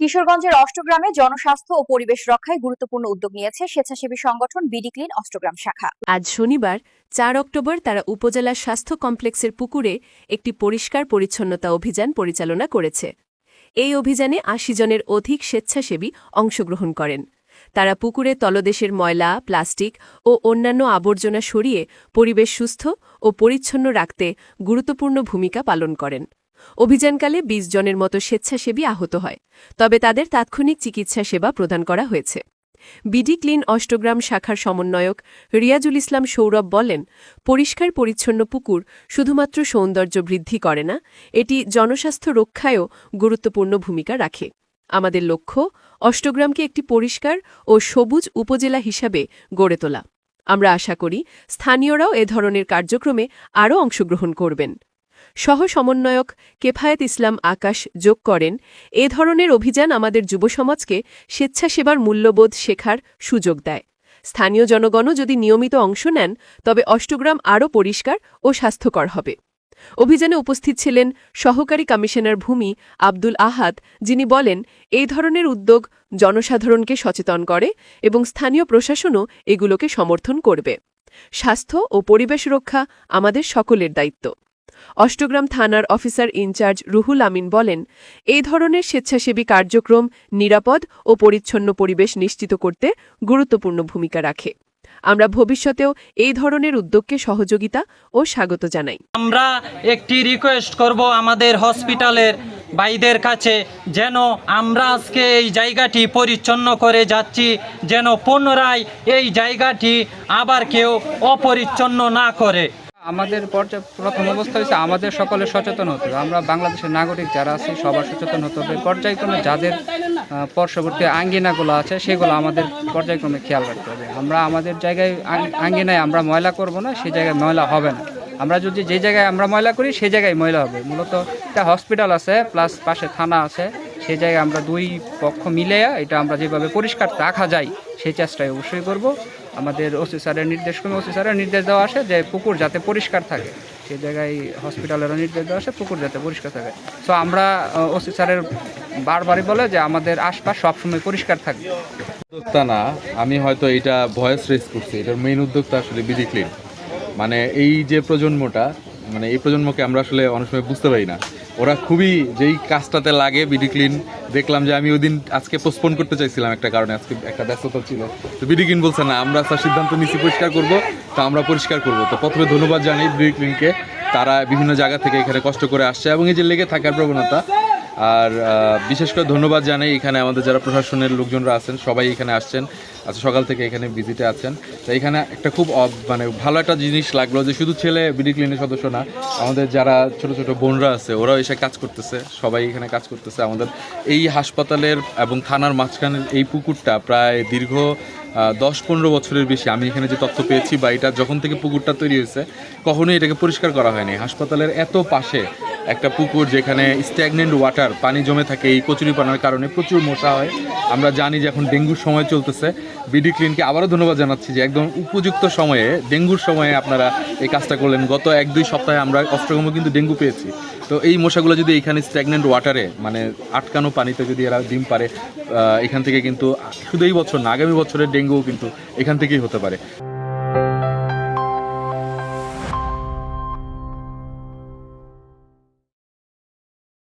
কিশোরগঞ্জের অষ্টগ্রামে জনস্বাস্থ্য ও পরিবেশ রক্ষায় গুরুত্বপূর্ণ উদ্যোগ নিয়েছে স্বেচ্ছাসেবী সংগঠন বিডি ক্লিন অষ্টগ্রাম শাখা। আজ শনিবার, চার অক্টোবর, তারা উপজেলা স্বাস্থ্য কমপ্লেক্সের পুকুরে একটি পরিষ্কার পরিচ্ছন্নতা অভিযান পরিচালনা করেছে। এই অভিযানে আশি জনের অধিক স্বেচ্ছাসেবী অংশগ্রহণ করেন। তারা পুকুরে তলদেশের ময়লা, প্লাস্টিক ও অন্যান্য আবর্জনা সরিয়ে পরিবেশ সুস্থ ও পরিচ্ছন্ন রাখতে গুরুত্বপূর্ণ ভূমিকা পালন করেন। অভিযানকালে ২০ জনের মতো স্বেচ্ছাসেবী আহত হয়, তবে তাদের তাৎক্ষণিক চিকিৎসা সেবা প্রদান করা হয়েছে। বিডি ক্লিন অষ্টগ্রাম শাখার সমন্বয়ক রিয়াজুল ইসলাম সৌরভ বলেন, পরিষ্কার পরিচ্ছন্ন পুকুর শুধুমাত্র সৌন্দর্য বৃদ্ধি করে না, এটি জনস্বাস্থ্য রক্ষায়ও গুরুত্বপূর্ণ ভূমিকা রাখে। আমাদের লক্ষ্য, অষ্টগ্রামকে একটি পরিষ্কার ও সবুজ উপজেলা হিসাবে গড়ে তোলা। আমরা আশা করি, স্থানীয়রাও এ ধরনের কার্যক্রমে আরও অংশগ্রহণ করবেন। সহ সমন্বয়ক কেফায়েত ইসলাম আকাশ যোগ করেন, এ ধরনের অভিযান আমাদের যুবসমাজকে স্বেচ্ছাসেবার মূল্যবোধ শেখার সুযোগ দেয়। স্থানীয় জনগণও যদি নিয়মিত অংশ নেন, তবে অষ্টগ্রাম আরও পরিষ্কার ও স্বাস্থ্যকর হবে। অভিযানে উপস্থিত ছিলেন সহকারী কমিশনার ভূমি আব্দুল আহাদ, যিনি বলেন, এই ধরনের উদ্যোগ জনসাধারণকে সচেতন করে এবং স্থানীয় প্রশাসনও এগুলোকে সমর্থন করবে। স্বাস্থ্য ও পরিবেশ রক্ষা আমাদের সকলের দায়িত্ব। অষ্টগ্রাম থানার অফিসার ইনচার্জ রুহুল আমিন বলেন এই ধরনের স্বেচ্ছাসেবী কার্যক্রম নিরাপদ ও পরিচ্ছন্ন পরিবেশ নিশ্চিত করতে গুরুত্বপূর্ণ ভূমিকা রাখে। আমরা ভবিষ্যতেও এই ধরনের উদ্যোগকে সহযোগিতা ও স্বাগত জানাই। আমরা একটি রিকোয়েস্ট করব আমাদের হসপিটালের ভাইদের কাছে যেন আমরা আজকে এই জায়গাটি পরিচ্ছন্ন করে যাচ্ছি, যেন পুনরায় এই জায়গাটি আবার কেউ অপরিচ্ছন্ন না করে। আমাদের পর্যায়ে প্রথম অবস্থা হচ্ছে আমাদের সকলে সচেতন হতে হবে আমরা বাংলাদেশের নাগরিক যারা আছি, সবার সচেতন হতে হবে পর্যায়ক্রমে যাদের পার্শ্ববর্তী আঙ্গিনাগুলো আছে, সেগুলো আমাদের পর্যায়ক্রমে খেয়াল রাখতে হবে। আমরা আমাদের জায়গায় আঙ্গিনায় আমরা ময়লা করব না সেই জায়গায় ময়লা হবে না। আমরা যদি যে জায়গায় আমরা ময়লা করি সেই জায়গায় ময়লা হবে। মূলত একটা হসপিটাল আছে, প্লাস পাশে থানা আছে। সেই জায়গায় আমরা দুই পক্ষ মিলে এটা আমরা যেভাবে পরিষ্কার রাখা যায় সেই চেষ্টাই অবশ্যই করব। আমাদের ওসি স্যারের নির্দেশ ক্রমে ওসি স্যারের নির্দেশ দেওয়া আসে যে পুকুর যাতে পরিষ্কার থাকে। সেই জায়গায় হসপিটালেরও নির্দেশ দেওয়া আসে, পুকুর যাতে পরিষ্কার থাকে। সো আমরা ওসি স্যারের বারবারই বলে যে আমাদের আশপাশ সবসময় পরিষ্কার থাকবে। উদ্যোক্তা না, আমি হয়তো এটা ভয়েস রেস করছি, এটার মেইন উদ্যোক্তা আসলে বিডি ক্লিন মানে এই যে প্রজন্মটা মানে এই প্রজন্মকে আমরা আসলে অনেক সময় বুঝতে পারি না। ওরা খুবই যেই কাজটাতে লাগে বিডি ক্লিন, দেখলাম যে আমি ওই দিন আজকে পোস্টপোন করতে চাইছিলাম একটা কারণে, আজকে একটা ব্যস্ততা ছিল। তো বিডি ক্লিন বলছে, না, আমরা তার সিদ্ধান্ত নিচ্ছি পরিষ্কার করব, তো আমরা পরিষ্কার করব। তো প্রথমে ধন্যবাদ জানাই বিডি ক্লিনকে, তারা বিভিন্ন জায়গা থেকে এখানে কষ্ট করে আসছে এবং এই যে লেগে থাকার প্রবণতা আর বিশেষ করে ধন্যবাদ জানাই এখানে আমাদের যারা প্রশাসনের লোকজনরা আছেন, সবাই এখানে আসছেন। আচ্ছা সকাল থেকে এখানে ভিজিটে আছেন। তো এখানে একটা খুব মানে ভালো একটা জিনিস লাগল যে শুধু ছেলে বিডি ক্লিনের সদস্য না, আমাদের যারা ছোট ছোট বোনরা আছে, ওরাও এসে কাজ করতেছে, সবাই এখানে কাজ করতেছে। আমাদের এই হাসপাতালের এবং থানার মাঝখানের এই পুকুরটা প্রায় দীর্ঘ দশ পনেরো বছরের বেশি। আমি এখানে যে তথ্য পেয়েছি বা এটা যখন থেকে পুকুরটা তৈরি হয়েছে, কখনোই এটাকে পরিষ্কার করা হয়নি। হাসপাতালের এত পাশে একটা পুকুর যেখানে স্ট্যাগনেন্ট ওয়াটার পানি জমে থাকে, এই কচুরিপানার কারণে প্রচুর মশা হয়। আমরা জানি যে এখন ডেঙ্গুর সময় চলতেছে। বিডি ক্লিনকে আবারও ধন্যবাদ জানাচ্ছি যে একদম উপযুক্ত সময়ে, ডেঙ্গুর সময়ে আপনারা এই কাজটা করলেন। গত এক দুই সপ্তাহে আমরা অষ্টগ্রামে কিন্তু ডেঙ্গু পেয়েছি। তো এই মশাগুলো যদি এখানে স্ট্যাগনেন্ট ওয়াটারে মানে আটকানো পানিতে যদি এরা ডিম পারে এখান থেকে কিন্তু শুধু এই বছর না, আগামী বছরের ডেঙ্গুও কিন্তু এখান থেকেই হতে পারে।